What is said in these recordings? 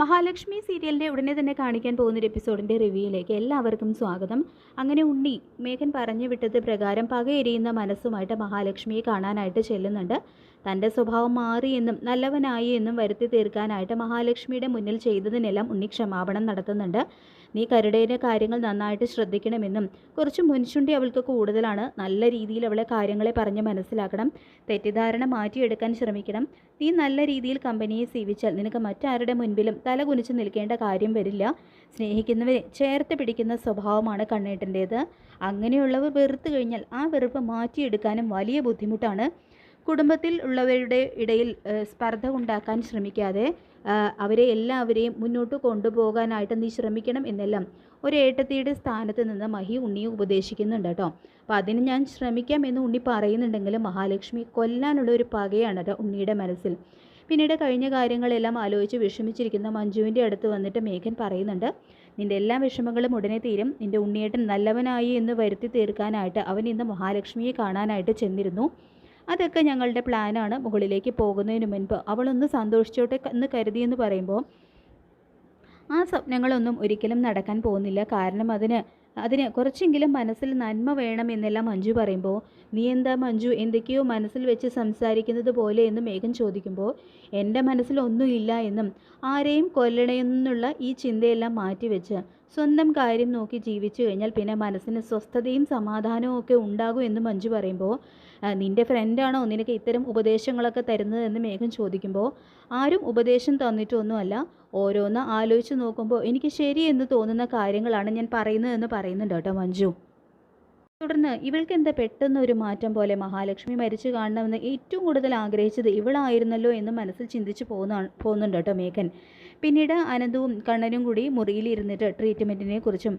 മഹാലക്ഷ്മി സീരിയലിന്റെ ഉടനെ തന്നെ കാണിക്കാൻ പോകുന്നൊരു എപ്പിസോഡിന്റെ റിവ്യൂയിലേക്ക് എല്ലാവർക്കും സ്വാഗതം. അങ്ങനെ ഉണ്ണി മേഘൻ പറഞ്ഞു വിട്ടത് പ്രകാരം പകയെരിയുന്ന മനസ്സുമായിട്ട് മഹാലക്ഷ്മിയെ കാണാനായിട്ട് ചെല്ലുന്നുണ്ട്. തന്റെ സ്വഭാവം മാറി എന്നും നല്ലവനായി എന്നും വരുത്തി തീർക്കാനായിട്ട് മഹാലക്ഷ്മിയുടെ മുന്നിൽ ചെയ്തതിനെല്ലാം ഉണ്ണി ക്ഷമാപണം നടത്തുന്നുണ്ട്. നീ കരുടേനെ കാര്യങ്ങൾ നന്നായിട്ട് ശ്രദ്ധിക്കണമെന്നും കുറച്ച് മുൻചുണ്ടി അവൾക്ക് കൂടുതലാണ് നല്ല രീതിയിൽ അവളെ കാര്യങ്ങളെ പറഞ്ഞ് മനസ്സിലാക്കണം തെറ്റിദ്ധാരണ മാറ്റിയെടുക്കാൻ ശ്രമിക്കണം. നീ നല്ല രീതിയിൽ കമ്പനിയെ സേവിച്ചാൽ നിനക്ക് മറ്റാരുടെ മുൻപിലും തല കുനിച്ച് നിൽക്കേണ്ട കാര്യം വരില്ല. സ്നേഹിക്കുന്നവരെ ചേർത്ത് പിടിക്കുന്ന സ്വഭാവമാണ് കണ്ണേട്ടന്റേത്. അങ്ങനെയുള്ളവർ വെറുത്തു കഴിഞ്ഞാൽ ആ വെറുപ്പ് മാറ്റിയെടുക്കാനും വലിയ ബുദ്ധിമുട്ടാണ്. കുടുംബത്തിൽ ഉള്ളവരുടെ ഇടയിൽ സ്പർദ്ധ ഉണ്ടാക്കാൻ ശ്രമിക്കാതെ അവരെ എല്ലാവരെയും മുന്നോട്ട് കൊണ്ടുപോകാനായിട്ട് നീ ശ്രമിക്കണം എന്നെല്ലാം ഒരു ഏട്ടത്തിയുടെ സ്ഥാനത്ത് നിന്ന് മഹി ഉണ്ണി ഉപദേശിക്കുന്നുണ്ട് കേട്ടോ. അപ്പം അതിന് ഞാൻ ശ്രമിക്കാം എന്ന് ഉണ്ണി പറയുന്നുണ്ടെങ്കിലും മഹാലക്ഷ്മി കൊല്ലാനുള്ള ഒരു പകയാണ് കേട്ടോ ഉണ്ണിയുടെ മനസ്സിൽ. പിന്നീട് കഴിഞ്ഞ കാര്യങ്ങളെല്ലാം ആലോചിച്ച് വിഷമിച്ചിരിക്കുന്ന മഞ്ജുവിന്റെ അടുത്ത് വന്നിട്ട് മേഘൻ പറയുന്നുണ്ട് നിന്റെ എല്ലാ വിഷമങ്ങളും ഉടനെ തീരും. നിന്റെ ഉണ്ണിയേട്ടൻ നല്ലവനായി എന്ന് വരുത്തി തീർക്കാനായിട്ട് അവൻ ഇന്ന് മഹാലക്ഷ്മിയെ കാണാനായിട്ട് ചെന്നിരുന്നു. അതൊക്കെ ഞങ്ങളുടെ പ്ലാനാണ്. മുകളിലേക്ക് പോകുന്നതിന് മുൻപ് അവളൊന്ന് സന്തോഷിച്ചോട്ടെ എന്ന് കരുതിയെന്ന് പറയുമ്പോൾ ആ സ്വപ്നങ്ങളൊന്നും ഒരിക്കലും നടക്കാൻ പോകുന്നില്ല. കാരണം അതിന് അതിന് കുറച്ചെങ്കിലും മനസ്സിൽ നന്മ വേണം എന്നെല്ലാം മഞ്ജു പറയുമ്പോൾ നീ എന്താ മഞ്ജു എന്തൊക്കെയോ മനസ്സിൽ വെച്ച് സംസാരിക്കുന്നത് പോലെ എന്ന് മേഘം ചോദിക്കുമ്പോൾ എന്റെ മനസ്സിലൊന്നുമില്ല എന്നും ആരെയും കൊല്ലണമെന്നുള്ള ഈ ചിന്തയെല്ലാം മാറ്റിവെച്ച് സ്വന്തം കാര്യം നോക്കി ജീവിച്ചു കഴിഞ്ഞാൽ പിന്നെ മനസ്സിന് സ്വസ്ഥതയും സമാധാനവും ഒക്കെ ഉണ്ടാകും എന്ന് മഞ്ജു പറയുമ്പോൾ "ആ, നിന്റെ ഫ്രണ്ടാണോ നിനക്ക് ഇത്തരം ഉപദേശങ്ങളൊക്കെ തരുന്നത് എന്ന് മേഘം ചോദിക്കുമ്പോൾ ആരും ഉപദേശം തന്നിട്ടൊന്നുമല്ല. ഓരോന്ന് ആലോചിച്ച് നോക്കുമ്പോൾ എനിക്ക് ശരിയെന്ന് തോന്നുന്ന കാര്യങ്ങളാണ് ഞാൻ പറയുന്നതെന്ന് പറയുന്നുണ്ട് കേട്ടോ മഞ്ജു. തുടർന്ന് ഇവൾക്ക് എന്താ പെട്ടെന്ന് ഒരു മാറ്റം പോലെ മഹാലക്ഷ്മി മരിച്ചു കാണണമെന്ന് ഏറ്റവും കൂടുതൽ ആഗ്രഹിച്ചത് ഇവളായിരുന്നല്ലോ എന്ന് മനസ്സിൽ ചിന്തിച്ച് പോകുന്ന പോകുന്നുണ്ട് കേട്ടോ മേഘൻ. പിന്നീട് അനന്തവും കണ്ണനും കൂടി മുറിയിൽ ഇരുന്നിട്ട് ട്രീറ്റ്മെന്റിനെ കുറിച്ചും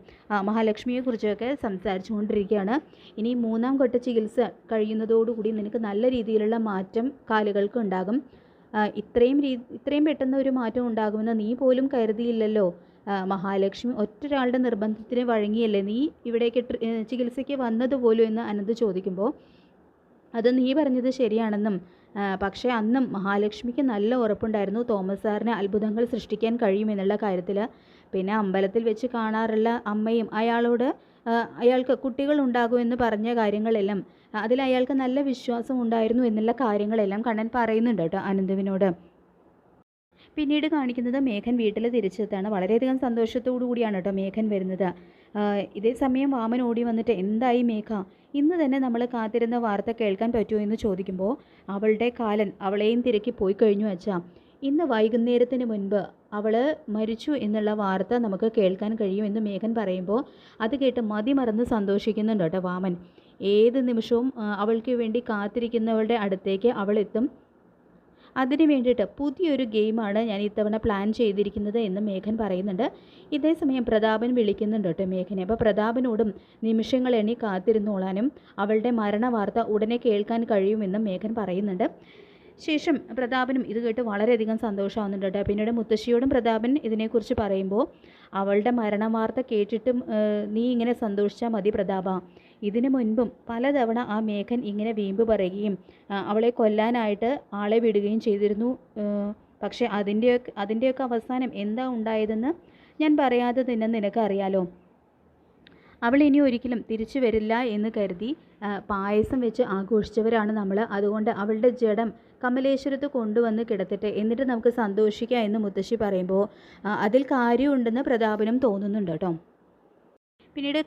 മഹാലക്ഷ്മിയെക്കുറിച്ചൊക്കെ സംസാരിച്ചുകൊണ്ടിരിക്കുകയാണ്. ഇനി മൂന്നാം ഘട്ട ചികിത്സ കഴിയുന്നതോടുകൂടി നിനക്ക് നല്ല രീതിയിലുള്ള മാറ്റം കാലുകൾക്ക് ഉണ്ടാകും ഇത്രയും രീതി ഇത്രയും പെട്ടെന്ന് ഒരു മാറ്റം ഉണ്ടാകുമെന്ന് നീ പോലും കരുതിയില്ലല്ലോ. മഹാലക്ഷ്മി ഒറ്റൊരാളുടെ നിർബന്ധത്തിന് വഴങ്ങിയല്ലേ നീ ഇവിടേക്ക് ചികിത്സയ്ക്ക് വന്നതുപോലും എന്ന് അനന്ത് ചോദിക്കുമ്പോൾ അത് നീ പറഞ്ഞത് ശരിയാണെന്നും പക്ഷേ അന്നും മഹാലക്ഷ്മിക്ക് നല്ല ഉറപ്പുണ്ടായിരുന്നു തോമസ് സാറിന് അത്ഭുതങ്ങൾ സൃഷ്ടിക്കാൻ കഴിയുമെന്നുള്ള കാര്യത്തിൽ പിന്നെ അമ്പലത്തിൽ വെച്ച് കാണാറുള്ള അമ്മയും അയാളോട് അയാൾക്ക് കുട്ടികൾ ഉണ്ടാകുമെന്ന് പറഞ്ഞ കാര്യങ്ങളെല്ലാം അതിൽ അയാൾക്ക് നല്ല വിശ്വാസം ഉണ്ടായിരുന്നു എന്നുള്ള കാര്യങ്ങളെല്ലാം കണ്ണൻ പറയുന്നുണ്ട് കേട്ടോ അനന്തുവിനോട്. പിന്നീട് കാണിക്കുന്നത് മേഘൻ വീട്ടിൽ തിരിച്ചെത്താണ്. വളരെയധികം സന്തോഷത്തോടു കൂടിയാണ് കേട്ടോ മേഘൻ വരുന്നത്. ഇതേ സമയം വാമൻ ഓടി വന്നിട്ട് എന്തായി മേഘ? ഇന്ന് തന്നെ നമ്മൾ കാത്തിരുന്ന വാർത്ത കേൾക്കാൻ പറ്റുമോ? എന്ന് ചോദിക്കുമ്പോൾ അവളുടെ കാലൻ അവളെയും തിരക്കി പോയി കഴിഞ്ഞു അച്ഛാ. ഇന്ന് വൈകുന്നേരത്തിന് മുൻപ് അവൾ മരിച്ചു എന്നുള്ള വാർത്ത നമുക്ക് കേൾക്കാൻ കഴിയുമെന്ന് മേഘൻ പറയുമ്പോൾ അത് കേട്ട് മതിമറന്ന് സന്തോഷിക്കുന്നുണ്ട് കേട്ടോ വാമൻ. ഏത് നിമിഷവും അവൾക്ക് വേണ്ടി കാത്തിരിക്കുന്നവളുടെ അടുത്തേക്ക് അവൾ എത്തും. അതിന് വേണ്ടിയിട്ട് പുതിയൊരു ഗെയിമാണ് ഞാൻ ഇത്തവണ പ്ലാൻ ചെയ്തിരിക്കുന്നത് എന്ന് മേഘൻ പറയുന്നുണ്ട്. ഇതേ സമയം പ്രതാപൻ വിളിക്കുന്നുണ്ട് കേട്ടോ മേഘനെ. അപ്പോൾ പ്രതാപനോടും നിമിഷങ്ങൾ എണ്ണി കാത്തിരുന്നോളാനും അവളുടെ മരണ വാർത്ത ഉടനെ കേൾക്കാൻ കഴിയുമെന്നും മേഘൻ പറയുന്നുണ്ട്. ശേഷം പ്രതാപനും ഇത് കേട്ട് വളരെയധികം സന്തോഷമാവുന്നുണ്ട് കേട്ടോ. പിന്നീട് മുത്തശ്ശിയോടും പ്രതാപൻ ഇതിനെക്കുറിച്ച് പറയുമ്പോൾ അവളുടെ മരണവാർത്ത കേട്ടിട്ടും നീ ഇങ്ങനെ സന്തോഷിച്ചാൽ മതി പ്രതാപ. ഇതിനു മുൻപും പലതവണ ആ മേഘൻ ഇങ്ങനെ വീമ്പ് പറയുകയും അവളെ കൊല്ലാനായിട്ട് ആളെ വിടുകയും ചെയ്തിരുന്നു. പക്ഷെ അതിന്റെയൊക്കെ അതിന്റെയൊക്കെ അവസാനം എന്താ ഉണ്ടായതെന്ന് ഞാൻ പറയാതെ തന്നെ നിനക്ക് അറിയാലോ അവൾ ഇനി ഒരിക്കലും തിരിച്ചു വരില്ല എന്ന് കരുതി പായസം വെച്ച് ആഘോഷിച്ചവരാണ് നമ്മൾ അതുകൊണ്ട് അവളുടെ ജഡം കമലേശ്വരത്ത് കൊണ്ടുവന്ന് കിടത്തിട്ട്. എന്നിട്ട് നമുക്ക് സന്തോഷിക്കാം എന്ന് മുത്തശ്ശി പറയുമ്പോൾ അതിൽ കാര്യമുണ്ടെന്ന് പ്രതാപനും തോന്നുന്നുണ്ട് കേട്ടോ. പിന്നീട്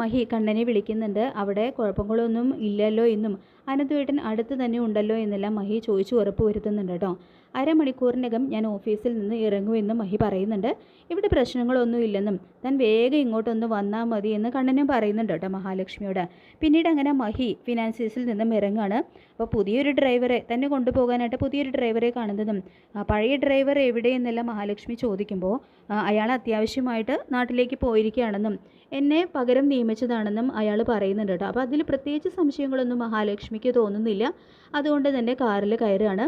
മഹി കണ്ണനെ വിളിക്കുന്നുണ്ട്. അവിടെ കുഴപ്പങ്ങളൊന്നും ഇല്ലല്ലോ എന്നും അനന്തുവേട്ടൻ അടുത്ത് തന്നെ ഉണ്ടല്ലോ എന്നെല്ലാം മഹി ചോദിച്ചു ഉറപ്പ് വരുത്തുന്നുണ്ട് കേട്ടോ. അരമണിക്കൂറിനകം ഞാൻ ഓഫീസിൽ നിന്ന് ഇറങ്ങുമെന്നും മഹി പറയുന്നുണ്ട്. ഇവിടെ പ്രശ്നങ്ങളൊന്നും ഇല്ലെന്നും താൻ വേഗം ഇങ്ങോട്ടൊന്ന് വന്നാൽ മതി എന്ന് കണ്ണനും പറയുന്നുണ്ട് കേട്ടോ മഹാലക്ഷ്മിയോട്. പിന്നീട് അങ്ങനെ മഹി ഫിനാൻസീസിൽ നിന്നും ഇറങ്ങാണ് അപ്പോൾ പുതിയൊരു ഡ്രൈവറെ തന്നെ കൊണ്ടുപോകാനായിട്ട് പുതിയൊരു ഡ്രൈവറെ കാണുന്നതും പഴയ ഡ്രൈവർ എവിടെയെന്നെല്ലാം മഹാലക്ഷ്മി ചോദിക്കുമ്പോൾ അയാൾ അത്യാവശ്യമായിട്ട് നാട്ടിലേക്ക് പോയിരിക്കുകയാണെന്നും എന്നെ പകരം നിയമിച്ചതാണെന്നും അയാൾ പറയുന്നുണ്ട് കേട്ടോ. അപ്പോൾ അതിൽ പ്രത്യേകിച്ച് സംശയങ്ങളൊന്നും മഹാലക്ഷ്മിക്ക് തോന്നുന്നില്ല. അതുകൊണ്ട് തന്നെ കാറിൽ കയറുകയാണ്.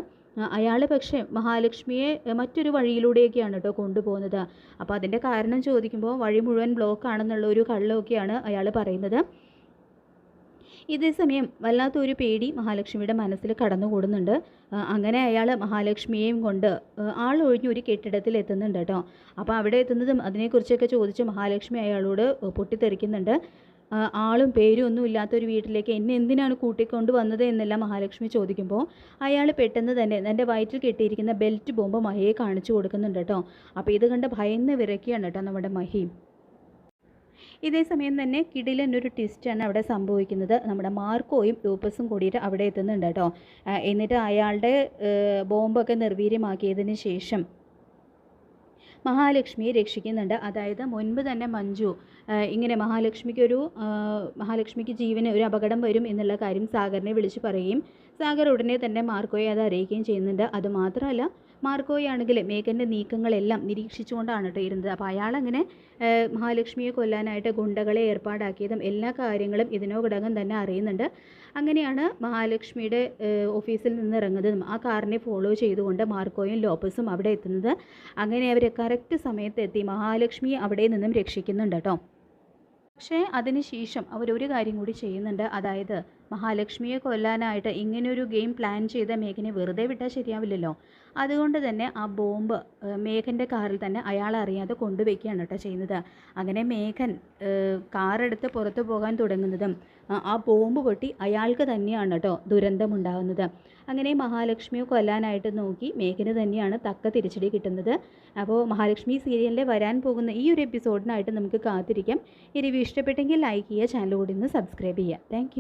അയാൾ പക്ഷേ മഹാലക്ഷ്മിയെ മറ്റൊരു വഴിയിലൂടെയൊക്കെയാണ് കേട്ടോ കൊണ്ടുപോകുന്നത്. അപ്പോൾ അതിന്റെ കാരണം ചോദിക്കുമ്പോൾ വഴി മുഴുവൻ ബ്ലോക്ക് ആണെന്നുള്ള ഒരു കള്ളമൊക്കെയാണ് അയാൾ പറയുന്നത്. ഇതേസമയം വല്ലാത്തൊരു പേടി മഹാലക്ഷ്മിയുടെ മനസ്സിൽ കടന്നുകൂടുന്നുണ്ട്. അങ്ങനെ അയാൾ മഹാലക്ഷ്മിയെയും കൊണ്ട് ആൾ ഒഴിഞ്ഞ ഒരു കെട്ടിടത്തിൽ എത്തുന്നുണ്ട് കേട്ടോ. അപ്പോൾ അവിടെ എത്തുന്നതും അതിനെക്കുറിച്ചൊക്കെ ചോദിച്ച് മഹാലക്ഷ്മി അയാളോട് പൊട്ടിത്തെറിക്കുന്നുണ്ട്. ആളും പേരും ഒന്നും ഇല്ലാത്തൊരു വീട്ടിലേക്ക് എന്നെ എന്തിനാണ് കൂട്ടിക്കൊണ്ട് വന്നത് എന്നെല്ലാം മഹാലക്ഷ്മി ചോദിക്കുമ്പോൾ അയാൾ പെട്ടെന്ന് തന്നെ എന്റെ വയറ്റിൽ കെട്ടിയിരിക്കുന്ന ബെൽറ്റ് ബോംബ് മഹിയെ കാണിച്ചു കൊടുക്കുന്നുണ്ട് കേട്ടോ. അപ്പോൾ ഇത് കണ്ട് ഭയന്ന് വിറയ്ക്കുകയാണ് കേട്ടോ നമ്മുടെ മഹി. ഇതേ സമയം തന്നെ കിടിലൻ ഒരു ട്വിസ്റ്റാണ് അവിടെ സംഭവിക്കുന്നത്. നമ്മുടെ മാർക്കോയും ലൂപ്പസും കൂടിയിട്ട് അവിടെ എത്തുന്നുണ്ട് കേട്ടോ. എന്നിട്ട് അയാളുടെ ബോംബൊക്കെ നിർവീര്യമാക്കിയതിന് ശേഷം മഹാലക്ഷ്മിയെ രക്ഷിക്കുന്നുണ്ട്. അതായത് മുൻപ് തന്നെ മഞ്ജു ഇങ്ങനെ മഹാലക്ഷ്മിക്കൊരു ഒരു മഹാലക്ഷ്മിക്ക് ജീവന് ഒരു അപകടം വരും എന്നുള്ള കാര്യം സാഗറിനെ വിളിച്ച് പറയുകയും സാഗർ ഉടനെ തന്നെ മാർക്കോയെ അത് അറിയിക്കുകയും ചെയ്യുന്നുണ്ട്. അതുമാത്രമല്ല മാർക്കോയാണെങ്കിൽ മേഘന്റെ നീക്കങ്ങളെല്ലാം നിരീക്ഷിച്ചുകൊണ്ടാണ് കേട്ടോ ഇരുന്നത്. അപ്പോൾ അയാൾ അങ്ങനെ മഹാലക്ഷ്മിയെ കൊല്ലാനായിട്ട് ഗുണ്ടകളെ ഏർപ്പാടാക്കിയതും എല്ലാ കാര്യങ്ങളും ഇതിനോടകം തന്നെ അറിയുന്നുണ്ട്. അങ്ങനെയാണ് മഹാലക്ഷ്മിയുടെ ഓഫീസിൽ നിന്ന് ഇറങ്ങുന്നതും ആ കാറിനെ ഫോളോ ചെയ്തുകൊണ്ട് മാർക്കോയും ലോപ്പസും അവിടെ എത്തുന്നത്. അങ്ങനെ അവർ കറക്റ്റ് സമയത്ത് എത്തി മഹാലക്ഷ്മിയെ അവിടെ നിന്നും രക്ഷിക്കുന്നുണ്ട് കേട്ടോ പക്ഷേ അതിനുശേഷം അവരൊരു കാര്യം കൂടി ചെയ്യുന്നുണ്ട്. അതായത് മഹാലക്ഷ്മിയെ കൊല്ലാനായിട്ട് ഇങ്ങനെയൊരു ഗെയിം പ്ലാൻ ചെയ്ത മേഘനെ വെറുതെ വിട്ടാൽ ശരിയാവില്ലല്ലോ. അതുകൊണ്ട് തന്നെ ആ ബോംബ് മേഘന്റെ കാറിൽ തന്നെ അയാൾ അറിയാതെ കൊണ്ടുവയ്ക്കുകയാണ് കേട്ടോ ചെയ്യുന്നത്. അങ്ങനെ മേഘൻ കാറെടുത്ത് പുറത്തു പോകാൻ തുടങ്ങുന്നതും ആ ബോംബ് പൊട്ടി അയാൾക്ക് തന്നെയാണ് കേട്ടോ ദുരന്തമുണ്ടാകുന്നത് അങ്ങനെ മഹാലക്ഷ്മിയെ കൊല്ലാനായിട്ട് നോക്കി. മേഘന് തന്നെയാണ് തക്ക തിരിച്ചടി കിട്ടുന്നത്. അപ്പോൾ മഹാലക്ഷ്മി സീരിയലിൽ വരാൻ പോകുന്ന ഈ ഒരു എപ്പിസോഡിനായിട്ട് നമുക്ക് കാത്തിരിക്കാം. ഈ ഇഷ്ടപ്പെട്ടെങ്കിൽ ലൈക്ക് ചെയ്യുക ചാനൽ കൂടി ഒന്ന് സബ്സ്ക്രൈബ് ചെയ്യുക. താങ്ക്